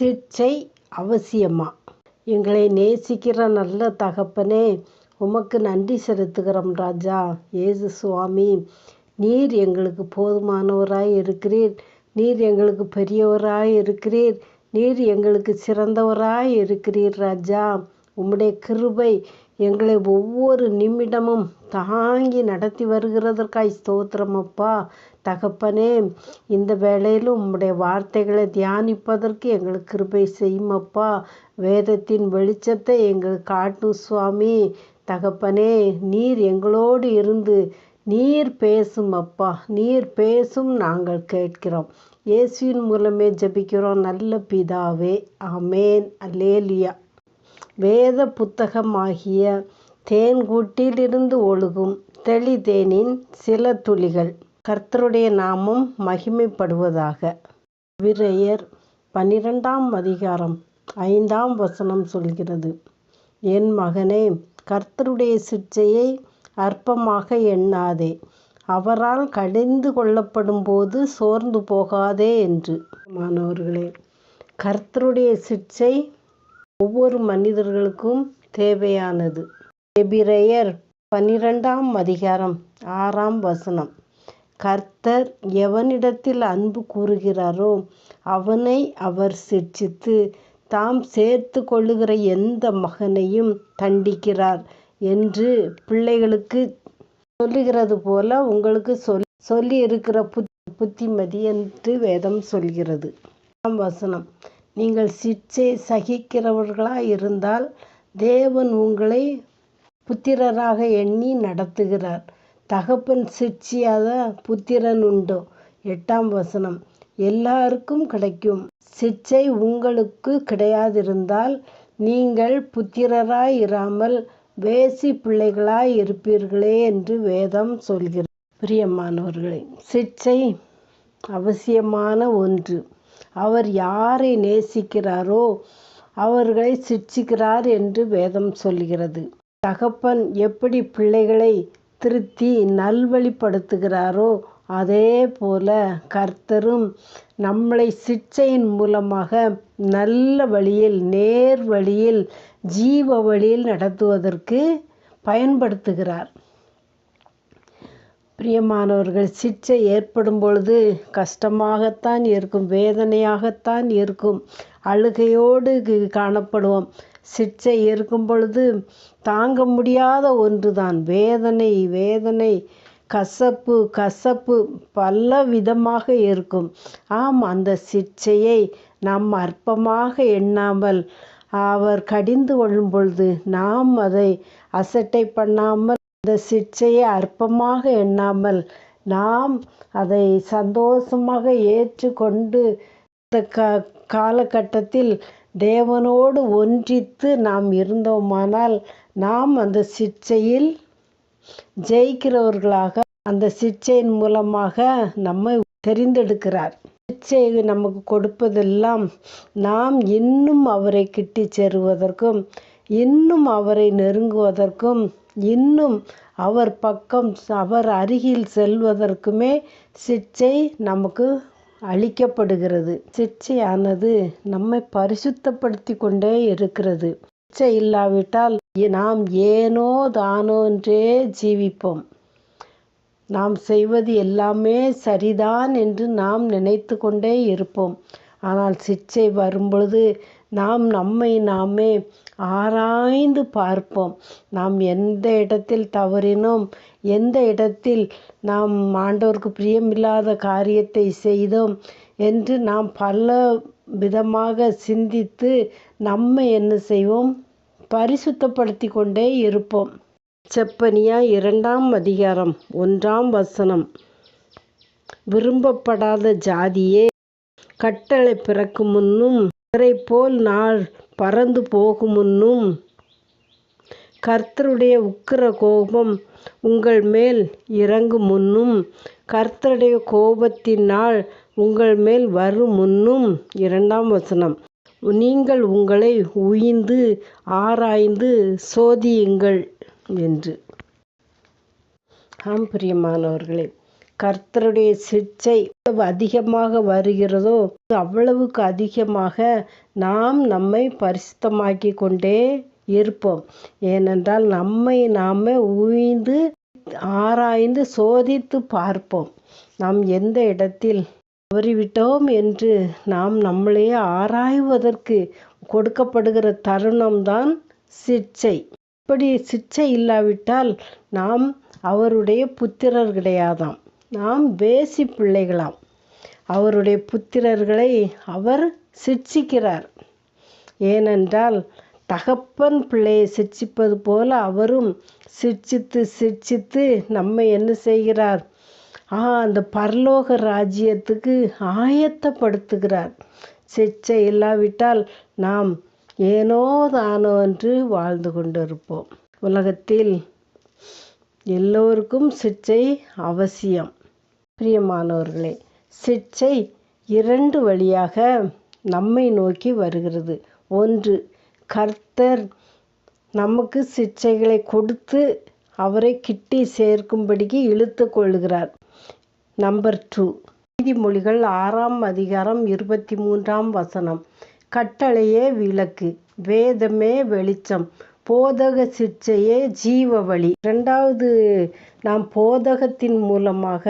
சிட்சை அவசியமா? எங்களை நேசிக்கிற நல்ல தகப்பனே உமக்கு நன்றி செலுத்துகிறோம் ராஜா. ஏசு சுவாமி நீர் எங்களுக்கு போதுமானவராய் இருக்கிறீர். நீர் எங்களுக்கு பெரியவராய் இருக்கிறீர். நீர் எங்களுக்கு சிறந்தவராய் இருக்கிறீர் ராஜா. உம்முடைய கிருபை எங்களை ஒவ்வொரு நிமிடமும் தாங்கி நடத்தி வருகிறதற்காய் ஸ்தோத்திரம் அப்பா. தகப்பனே இந்த வேளையிலும் உம்முடைய வார்த்தைகளை தியானிப்பதற்கு எங்களுக்கு கிருபை செய்யும் அப்பா வேதத்தின் வெளிச்சத்தை எங்களுக்கு காட்டும் சுவாமி. தகப்பனே நீர் எங்களோடு இருந்து நீர் பேசும் அப்பா நீர் பேசும் நாங்கள் கேட்கிறோம். இயேசுவின் மூலமே ஜெபிக்கிறோம். நல்ல பிதாவே அமேன் அலேலியா வேத புத்தகமாகிய தேன்கூட்டிலிருந்து ஒழுகும் தெளிதேனின் சில துளிகள். கர்த்தருடைய நாமம் மகிமைப்படுவதாக. விரையர் பன்னிரெண்டாம் அதிகாரம் ஐந்தாம் வசனம் சொல்கிறது என் மகனே கர்த்தருடைய சிற்சையை அற்பமாக எண்ணாதே. அவரால் கடிந்து கொள்ளப்படும் போது சோர்ந்து போகாதே என்று. மாணவர்களே கர்த்தருடைய சிற்சை ஒவ்வொரு மனிதர்களுக்கும் தேவையானது. எபிரேயர் பன்னிரெண்டாம் அதிகாரம் ஆறாம் வசனம். கர்த்தர் எவனிடத்தில் அன்பு கூறுகிறாரோ அவனை அவர் சிர்ச்சித்து தாம் சேர்த்து கொள்ளுகிற எந்த மகனையும் தண்டிக்கிறார் என்று பிள்ளைகளுக்கு சொல்லுகிறது போல உங்களுக்கு சொல் சொல்லி இருக்கிற புத் புத்திமதி என்று வேதம் சொல்கிறது. வசனம் நீங்கள் சிற்சை சகிக்கிறவர்களாக இருந்தால் தேவன் உங்களை புத்திரராக எண்ணி நடத்துகிறார். தகப்பன் சிற்சியாத புத்திரன் உண்டோ? எட்டாம் வசனம். எல்லாருக்கும் கிடைக்கும். சிற்சை உங்களுக்கு கிடையாதிருந்தால் நீங்கள் புத்திரராய் இராமல் வேசி பிள்ளைகளாய் இருப்பீர்களே என்று வேதம் சொல்கிறது. பிரியமானவர்களே சிற்சை அவசியமான ஒன்று. அவர் யாரை நேசிக்கிறாரோ அவர்களை சிச்சிக்கிறார் என்று வேதம் சொல்கிறது. தகப்பன் எப்படி பிள்ளைகளை திருத்தி நல்வழிப்படுத்துகிறாரோ அதே போல கர்த்தரும் நம்மளை சிச்சையின் மூலமாக நல்ல வழியில் நேர் வழியில் ஜீவ வழியில் நடத்துவதற்கு பயன்படுத்துகிறார். பிரியமானவர்கள் சிச்சை ஏற்படும் பொழுது கஷ்டமாகத்தான் இருக்கும் வேதனையாகத்தான் இருக்கும். அழுகையோடு காணப்படுவோம். சிகிச்சை இருக்கும் பொழுது தாங்க முடியாத ஒன்றுதான். வேதனை வேதனை கசப்பு கசப்பு பல விதமாக இருக்கும். ஆம் அந்த சிகிச்சையை நாம் அற்பமாக எண்ணாமல் அவர் கடிந்து கொள்ளும் பொழுது நாம் அதை அசட்டை பண்ணாமல் அந்த சிகிச்சையை அற்பமாக எண்ணாமல் நாம் அதை சந்தோஷமாக ஏற்றுக்கொண்டு இந்த க காலகட்டத்தில் தேவனோடு ஒன்றித்து நாம் இருந்தோமானால் நாம் அந்த சிற்சையில் ஜெயிக்கிறவர்களாக அந்த சிற்சையின் மூலமாக நம்மை தெரிந்தெடுக்கிறார். சிற்சை நமக்கு கொடுப்பதெல்லாம் நாம் இன்னும் அவரை கிட்டி சேருவதற்கும் இன்னும் அவரை நெருங்குவதற்கும் இன்னும் அவர் பக்கம் அவர் அருகில் செல்வதற்குமே சிற்சை நமக்கு அளிக்கப்படுகிறது சிச்சையானது நம்மை பரிசுத்தப்படுத்தி கொண்டே இருக்கிறது. சிச்சை இல்லாவிட்டால் நாம் ஏனோ தானோ என்றே ஜீவிப்போம். நாம் செய்வது எல்லாமே சரிதான் என்று நாம் நினைத்து கொண்டே இருப்போம். ஆனால் சிச்சை வரும்பொழுது நாம் நம்மை நாமே ஆராய்ந்து பார்ப்போம். நாம் எந்த இடத்தில் தவறினோம் எந்த இடத்தில் நாம் ஆண்டவருக்கு பிரியமில்லாத காரியத்தை செய்தோம் என்று நாம் பல விதமாக சிந்தித்து நம்மை என்ன செய்வோம்? பரிசுத்தப்படுத்தி கொண்டே இருப்போம். செப்பனியா இரண்டாம் அதிகாரம் ஒன்றாம் வசனம். விரும்பப்படாத ஜாதியே கட்டளை பிறக்கும் முன்னும் போல் நாள் பறந்து போகும் முன்னும் கர்த்தருடைய உக்கிர கோபம் உங்கள் மேல் இறங்கும் முன்னும் கர்த்தருடைய கோபத்தினால் உங்கள் மேல் வரும் முன்னும் இரண்டாம் வசனம். நீங்கள் உங்களை உய்ந்து ஆராய்ந்து சோதியுங்கள் என்று. ஆம் பிரியமானவர்களே கர்த்தருடைய சிற்சை எவ்வளவு அதிகமாக வருகிறதோ அவ்வளவுக்கு அதிகமாக நாம் நம்மை பரிசுத்தமாக்கி கொண்டே இருப்போம். ஏனென்றால் நம்மை நாமே உய்ந்து ஆராய்ந்து சோதித்து பார்ப்போம். நாம் எந்த இடத்தில் தவறிவிட்டோம் என்று நாம் நம்மளையே ஆராய்வதற்கு கொடுக்கப்படுகிற தருணம்தான் சிக்ஷை இப்படி சிச்சை இல்லாவிட்டால் நாம் அவருடைய புத்திரர் கிடையாதாம். நாம் வேசி பிள்ளைகளாம். அவருடைய புத்திரர்களை அவர் சிட்சிக்கிறார் ஏனென்றால் தகப்பன் பிள்ளையை சிட்சிப்பது போல அவரும் சிட்சித்து சிட்சித்து நம்மை என்ன செய்கிறார்? ஆ அந்த பரலோக ராஜ்யத்துக்கு ஆயத்தப்படுத்துகிறார். சிச்சை இல்லாவிட்டால் நாம் ஏனோ தானோ என்று வாழ்ந்து கொண்டிருப்போம். உலகத்தில் எல்லோருக்கும் சிச்சை அவசியம். பிரியமானவர்களே சிச்சை இரண்டு வழியாக நம்மை நோக்கி வருகிறது. ஒன்று கர்த்தர் நமக்கு சிச்சைகளை கொடுத்து அவரை கிட்டி சேர்க்கும்படிக்கு இழுத்து கொள்கிறார் நம்பர் டூ நீதிமொழிகள் ஆறாம் அதிகாரம் இருபத்தி மூன்றாம் வசனம். கட்டளையே விளக்கு வேதமே வெளிச்சம் போதக சிற்சையே ஜீவ வழி. இரண்டாவது நாம் போதகத்தின் மூலமாக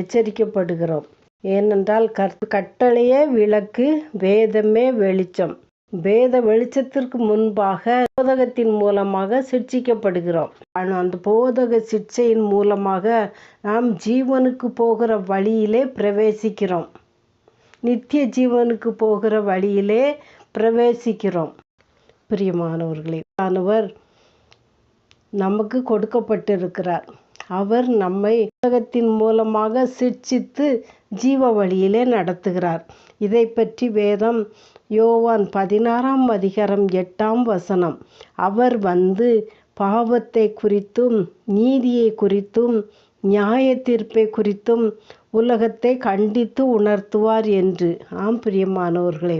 எச்சரிக்கப்படுகிறோம். ஏனென்றால் கட்டளையே விளக்கு வேதமே வெளிச்சம். வேத வெளிச்சத்திற்கு முன்பாக போதகத்தின் மூலமாக சிக்ஷிக்கப்படுகிறோம் அந்த போதக சிக்ஷையின் மூலமாக நாம் ஜீவனுக்கு போகிற வழியிலே பிரவேசிக்கிறோம். நித்திய ஜீவனுக்கு போகிற வழியிலே பிரவேசிக்கிறோம். பிரியமானவர்களே ஆனவர் நமக்கு கொடுக்கப்பட்டிருக்கிறார். அவர் நம்மை புத்தகத்தின் மூலமாக சிர்ச்சித்து ஜீவ வழியிலே நடத்துகிறார். இதை பற்றி வேதம் யோவான் பதினாறாம் அதிகாரம் எட்டாம் வசனம். அவர் வந்து பாவத்தை குறித்தும் நீதியை குறித்தும் நியாய தீர்ப்பை குறித்தும் உலகத்தை கண்டித்து உணர்த்துவார் என்று. ஆம் பிரியமானவர்களே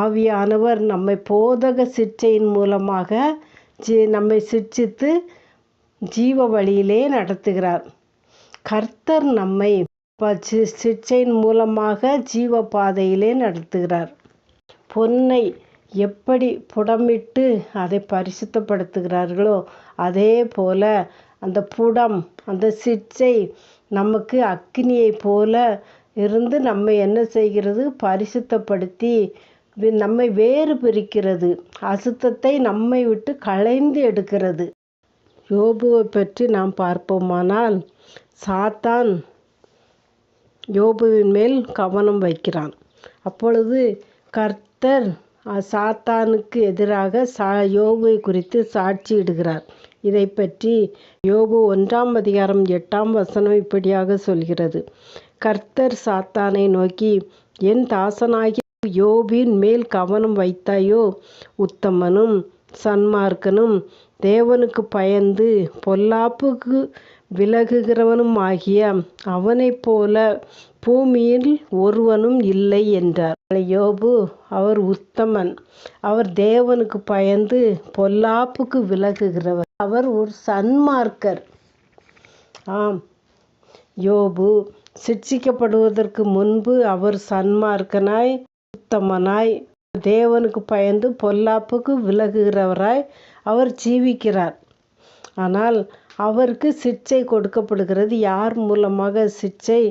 ஆவியானவர் நம்மை போதக சிற்சையின் மூலமாக ஜி நம்மை சிற்சித்து ஜீவ வழியிலே நடத்துகிறார். கர்த்தர் நம்மை சிற்சையின் மூலமாக ஜீவ பாதையிலே நடத்துகிறார். பொன்னை எப்படி புடமிட்டு அதை பரிசுத்தப்படுத்துகிறார்களோ அதே போல அந்த புடம் அந்த சிற்சை நமக்கு அக்னியை போல இருந்து நம்ம என்ன செய்கிறது? பரிசுத்தப்படுத்தி நம்மை வேறு பிரிக்கிறது. அசுத்தத்தை நம்மை விட்டு களைந்து எடுக்கிறது. யோபுவை பற்றி நாம் பார்ப்போமானால் சாத்தான் யோபுவின் மேல் கவனம் வைக்கிறான். அப்பொழுது கர்த்தர் சாத்தானுக்கு எதிராக சா யோபுவை குறித்து சாட்சியிடுகிறார். இதை பற்றி யோபு ஒன்றாம் அதிகாரம் எட்டாம் வசனம் இப்படியாக சொல்கிறது. கர்த்தர் சாத்தானை நோக்கி என் தாசனாகி யோபின் மேல் கவனம் வைத்தாயோ உத்தமனும் சன்மார்க்கனும் தேவனுக்கு பயந்து பொல்லாப்புக்கு விலகுகிறவனும் ஆகிய அவனைப் போல பூமியில் ஒருவனும் இல்லை என்றார். யோபு அவர் உத்தமன். அவர் தேவனுக்கு பயந்து பொல்லாப்புக்கு விலகுகிறவர். அவர் ஒரு சன்மார்க்கர். ஆம். யோபு சிட்சிக்கப்படுவதற்கு முன்பு அவர் சன்மார்க்கனாய் உத்தமனாய் தேவனுக்கு பயந்து பொல்லாப்புக்கு விலகுகிறவராய் அவர் ஜீவிக்கிறார். ஆனால் அவருக்கு சிக்ஷை கொடுக்கப்படுகிறது. யார் மூலமாக சிக்ஷை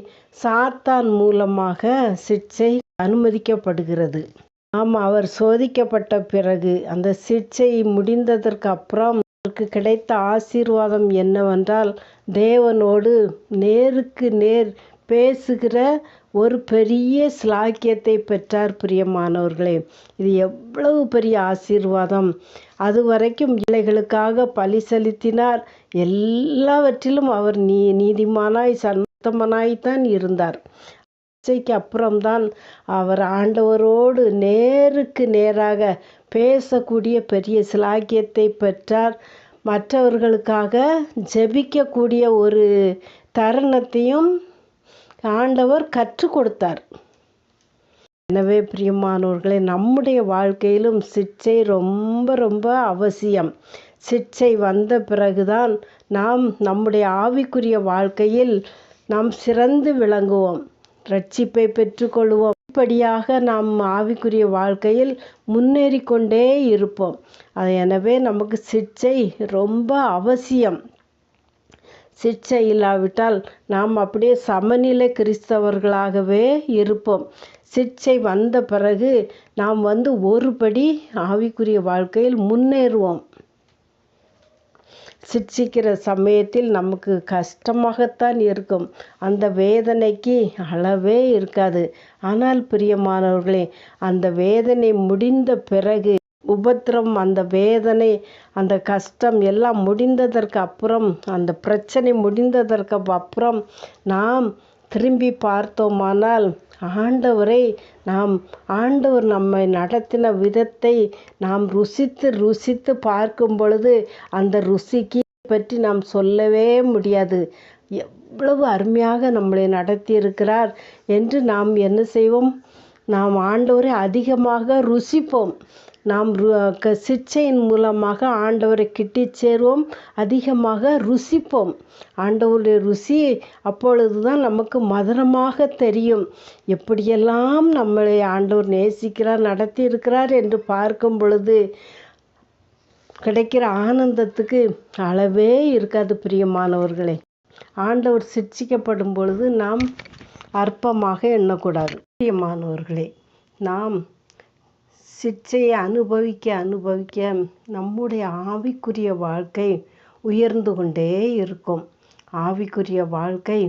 சாத்தான் மூலமாக சிக்ஷை அனுமதிக்கப்படுகிறது. ஆம் அவர் சோதிக்கப்பட்ட பிறகு அந்த சிக்ஷை முடிந்ததற்கு அப்புறம் அவருக்கு கிடைத்த ஆசீர்வாதம் என்னவென்றால் தேவனோடு நேருக்கு நேர் பேசுகிற ஒரு பெரிய ஸ்லாக்கியத்தை பெற்றார் பிரியமானவர்களே. இது எவ்வளவு பெரிய ஆசீர்வாதம். அது வரைக்கும் பிள்ளைகளுக்காக பலி செலுத்தினார். எல்லாவற்றிலும் அவர் நீ நீதிமானாய் சந்தமனாய்த்தான் இருந்தார். இச்சைக்கு அப்புறம்தான் அவர் ஆண்டவரோடு நேருக்கு நேராக பேசக்கூடிய பெரிய சிலாக்கியத்தை பெற்றார். மற்றவர்களுக்காக ஜெபிக்கக்கூடிய ஒரு தருணத்தையும் ஆண்டவர் கற்றுக் கொடுத்தார். எனவே பிரியமானவர்களே நம்முடைய வாழ்க்கையிலும் சிச்சை ரொம்ப ரொம்ப அவசியம். சிற்சை வந்த பிறகுதான் நாம் நம்முடைய ஆவிக்குரிய வாழ்க்கையில் நாம் சிறந்து விளங்குவோம். ரட்சிப்பை பெற்றுக்கொள்வோம் இப்படியாக நாம் ஆவிக்குரிய வாழ்க்கையில் முன்னேறி கொண்டே இருப்போம். அது எனவே நமக்கு சிக்ஷை ரொம்ப அவசியம். சிக்ஷை இல்லாவிட்டால் நாம் அப்படியே சமநிலை கிறிஸ்தவர்களாகவே இருப்போம். சிக்ஷை வந்த பிறகு நாம் வந்து ஒருபடி ஆவிக்குரிய வாழ்க்கையில் முன்னேறுவோம். சிக்ஷிக்கிற சமயத்தில் நமக்கு கஷ்டமாகத்தான் இருக்கும். அந்த வேதனைக்கு அளவே இருக்காது. ஆனால் பிரியமானவர்களே அந்த வேதனை முடிந்த பிறகு உபத்திரம் அந்த வேதனை அந்த கஷ்டம் எல்லாம் முடிந்ததற்கு அப்புறம் அந்த பிரச்சனை முடிந்ததற்கு அப்புறம் நாம் திரும்பி பார்த்தோமானால் ஆண்டவரை நாம் ஆண்டவர் நம்மை நடத்தின விதத்தை நாம் ருசித்து ருசித்து பார்க்கும் பொழுது அந்த ருசிக்கு பற்றி நாம் சொல்லவே முடியாது. எவ்வளவு அருமையாக நம்மளை நடத்தி இருக்கிறார் என்று நாம் என்ன செய்வோம்? நாம் ஆண்டவரை அதிகமாக ருசிப்போம். நாம் சிக்ஷையின் மூலமாக ஆண்டவரை கிட்டி சேர்வோம் அதிகமாக ருசிப்போம். ஆண்டவருடைய ருசி அப்பொழுது தான் நமக்கு மதுரமாக தெரியும். எப்படியெல்லாம் நம்மளை ஆண்டவர் நேசிக்கிறார் நடத்தி இருக்கிறார் என்று பார்க்கும் பொழுது கிடைக்கிற ஆனந்தத்துக்கு அளவே இருக்காது பிரியமானவர்களே. ஆண்டவர் சிக்ஷிக்கப்படும் பொழுது நாம் அற்பமாக எண்ணக்கூடாது. பிரியமானவர்களே நாம் சிக்ஷையை அனுபவிக்க அனுபவிக்க நம்முடைய ஆவிக்குரிய வாழ்க்கை உயர்ந்து கொண்டே இருக்கும். ஆவிக்குரிய வாழ்க்கை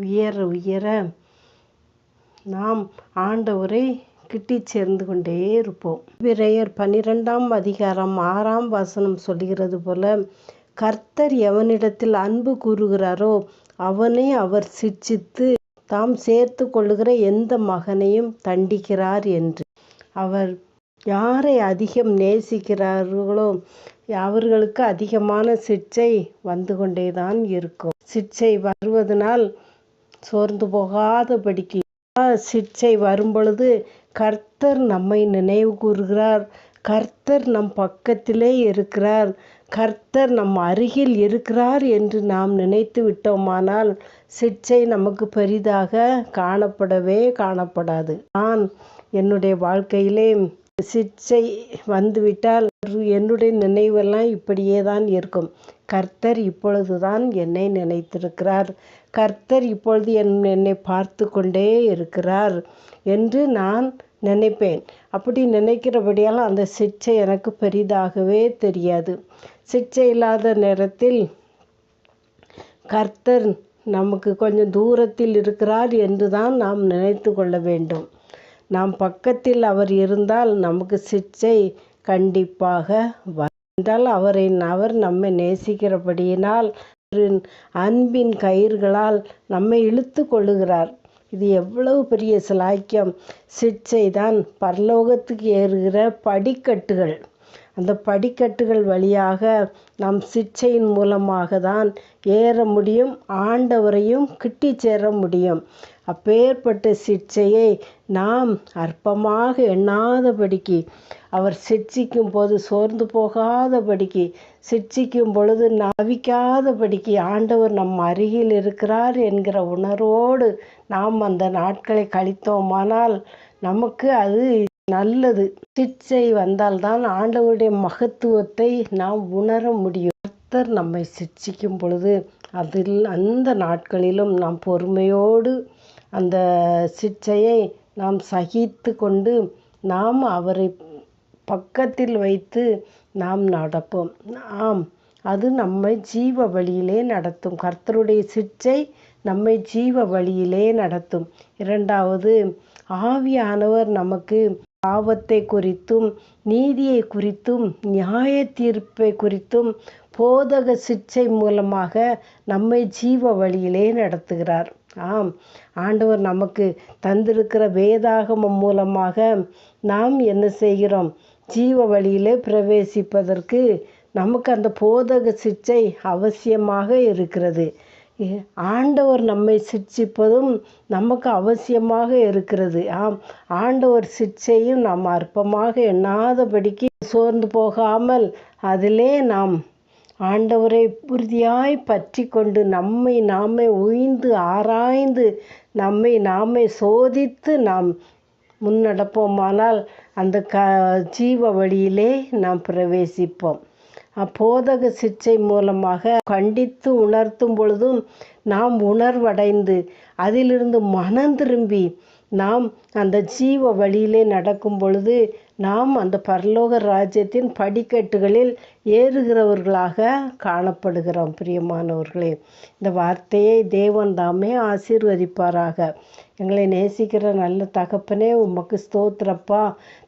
உயர உயர நாம் ஆண்டவரை கிட்டி சேர்ந்து கொண்டே இருப்போம். விரையர் பன்னிரெண்டாம் அதிகாரம் ஆறாம் வசனம் சொல்கிறது போல கர்த்தர் எவனிடத்தில் அன்பு கூறுகிறாரோ அவனை அவர் சிட்சித்து தாம் சேர்த்து கொள்ளுகிற எந்த மகனையும் தண்டிக்கிறார் என்று. அவர் யாரை அதிகம் நேசிக்கிறார்களோ அவர்களுக்கு அதிகமான சிக்ஷை வந்து கொண்டே தான் இருக்கும். சிக்ஷை வருவதனால் சோர்ந்து போகாதபடிக்கு சிக்ஷை வரும்பொழுது கர்த்தர் நம்மை நினைவு கூறுகிறார். கர்த்தர் நம் பக்கத்திலே இருக்கிறார். கர்த்தர் நம் அருகில் இருக்கிறார் என்று நாம் நினைத்து விட்டோமானால் சிக்ஷை நமக்கு பெரிதாக காணப்படவே காணப்படாது. நான் என்னுடைய வாழ்க்கையிலே சிக்ஷை வந்துவிட்டால் என்னுடைய நினைவெல்லாம் இப்படியே தான் இருக்கும். கர்த்தர் இப்பொழுதுதான் என்னை நினைத்திருக்கிறார். கர்த்தர் இப்பொழுது என் என்னை பார்த்து கொண்டே இருக்கிறார் என்று நான் நினைப்பேன். அப்படி நினைக்கிறபடியால் அந்த சிக்ஷை எனக்கு பெரிதாகவே தெரியாது. சிக்ஷை இல்லாத நேரத்தில் கர்த்தர் நமக்கு கொஞ்சம் தூரத்தில் இருக்கிறார் என்று தான் நாம் நினைத்து கொள்ள வேண்டும். நாம் பக்கத்தில் அவர் இருந்தால் நமக்கு சிக்ஷை கண்டிப்பாக வந்தால் அவரை அவர் நம்மை நேசிக்கிறபடியினால் அன்பின் கயிர்களால் நம்மை இழுத்து கொள்ளுகிறார். இது எவ்வளவு பெரிய சிலாக்கியம். சிக்ஷை தான் பரலோகத்துக்கு ஏறுகிற படிக்கட்டுகள். அந்த படிக்கட்டுகள் வழியாக நாம் சிக்ஷையின் மூலமாக தான் ஏற முடியும் ஆண்டவரையும் கிட்டி சேர முடியும். அப்பேற்பட்ட சிக்ஷையை நாம் அற்பமாக எண்ணாதபடிக்கு அவர் சிக்ஷிக்கும் போது சோர்ந்து போகாதபடிக்கு சிக்ஷிக்கும் பொழுது நவிக்காதபடிக்கு ஆண்டவர் நம் அருகில் இருக்கிறார் என்கிற உணர்வோடு நாம் அந்த நாட்களை கழித்தோமானால் நமக்கு அது நல்லது. சிக்ஷை வந்தால்தான் ஆண்டவருடைய மகத்துவத்தை நாம் உணர முடியும். கர்த்தர் நம்மை சிக்ஷிக்கும் பொழுது அதில் அந்த நாட்களிலும் நாம் பொறுமையோடு அந்த சிக்ஷையை நாம் சகித்து கொண்டு நாம் அவரை பக்கத்தில் வைத்து நாம் நடப்போம். ஆம் அது நம்மை ஜீவ வழியிலே நடத்தும். கர்த்தருடைய சிச்சை நம்மை ஜீவ வழியிலே நடத்தும். இரண்டாவது ஆவியானவர் நமக்கு பாவத்தை குறித்தும் நீதியை குறித்தும் நியாய தீர்ப்பை குறித்தும் போதக சிக்ஷை மூலமாக நம்மை ஜீவ வழியிலே நடத்துகிறார். ஆம் ஆண்டவர் நமக்கு தந்திருக்கிற வேதாகமம் மூலமாக நாம் என்ன செய்கிறோம்? ஜீவ வழியிலே பிரவேசிப்பதற்கு நமக்கு அந்த போதக சிக்ஷை அவசியமாக இருக்கிறது. ஆண்டவர் நம்மை சிட்சிப்பதும் நமக்கு அவசியமாக இருக்கிறது. ஆம் ஆண்டவர் சிட்சையும் நாம் அற்பமாக எண்ணாதபடிக்கு சோர்ந்து போகாமல் அதிலே நாம் ஆண்டவரை உறுதியாய் பற்றி கொண்டு நம்மை நாமே உய்ந்து ஆராய்ந்து நம்மை நாமே சோதித்து நாம் முன்னடப்போமானால் அந்த க ஜீவ வழியிலே நாம் பிரவேசிப்போம். அப்போதக சிற்சை மூலமாக கண்டித்து உணர்த்தும் பொழுதும் நாம் உணர்வடைந்து அதிலிருந்து மனம் திரும்பி நாம் அந்த ஜீவ வழியிலே நடக்கும் பொழுது நாம் அந்த பரலோக ராஜ்யத்தின் படிக்கட்டுகளில் ஏறுகிறவர்களாக காணப்படுகிறோம் பிரியமானவர்களே. இந்த வார்த்தையை தேவன் தாமே ஆசீர்வதிப்பாராக. எங்களை நேசிக்கிற நல்ல தகப்பனே உமக்கு ஸ்தோத்திரப்பா.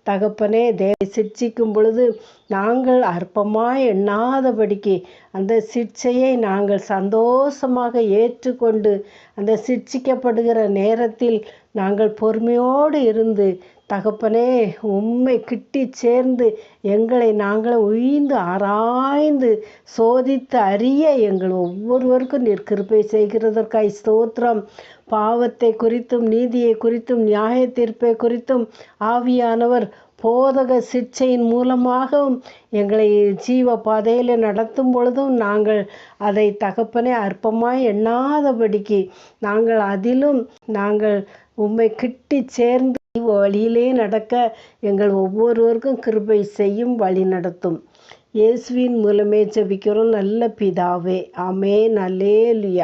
தகப்பனே தே சிற்சிக்கும் பொழுது நாங்கள் அற்பமாக எண்ணாதபடிக்கு அந்த சிற்சையை நாங்கள் சந்தோஷமாக ஏற்றுக்கொண்டு அந்த சிற்சிக்கப்படுகிற நேரத்தில் நாங்கள் பொறுமையோடு இருந்து தகப்பனே உம்மை கிட்டி சேர்ந்து எங்களை நாங்கள் உய்ந்து ஆராய்ந்து சோதித்து அறிய எங்கள் ஒவ்வொருவருக்கும் நீர் கிருப்பை செய்கிறதற்காய் ஸ்தோத்திரம். பாவத்தை குறித்தும் நீதியை குறித்தும் நியாய தீர்ப்பை குறித்தும் ஆவியானவர் போதக சிக்ஷையின் மூலமாகவும் எங்களை ஜீவ பாதையில் நடத்தும் பொழுதும் நாங்கள் அதை தகப்பனே அற்பமாய் எண்ணாதபடிக்கு நாங்கள் அதிலும் நாங்கள் உம்மை கிட்டி சேர்ந்து வழியிலே நடக்க எங்கள் ஒவ்வொருவருக்கும் கிருபை செய்யும் வழி நடத்தும். இயேசுவின் மூலமே ஜெபிக்கிறோம். நல்ல பிதாவே. ஆமே நல்லேலுயா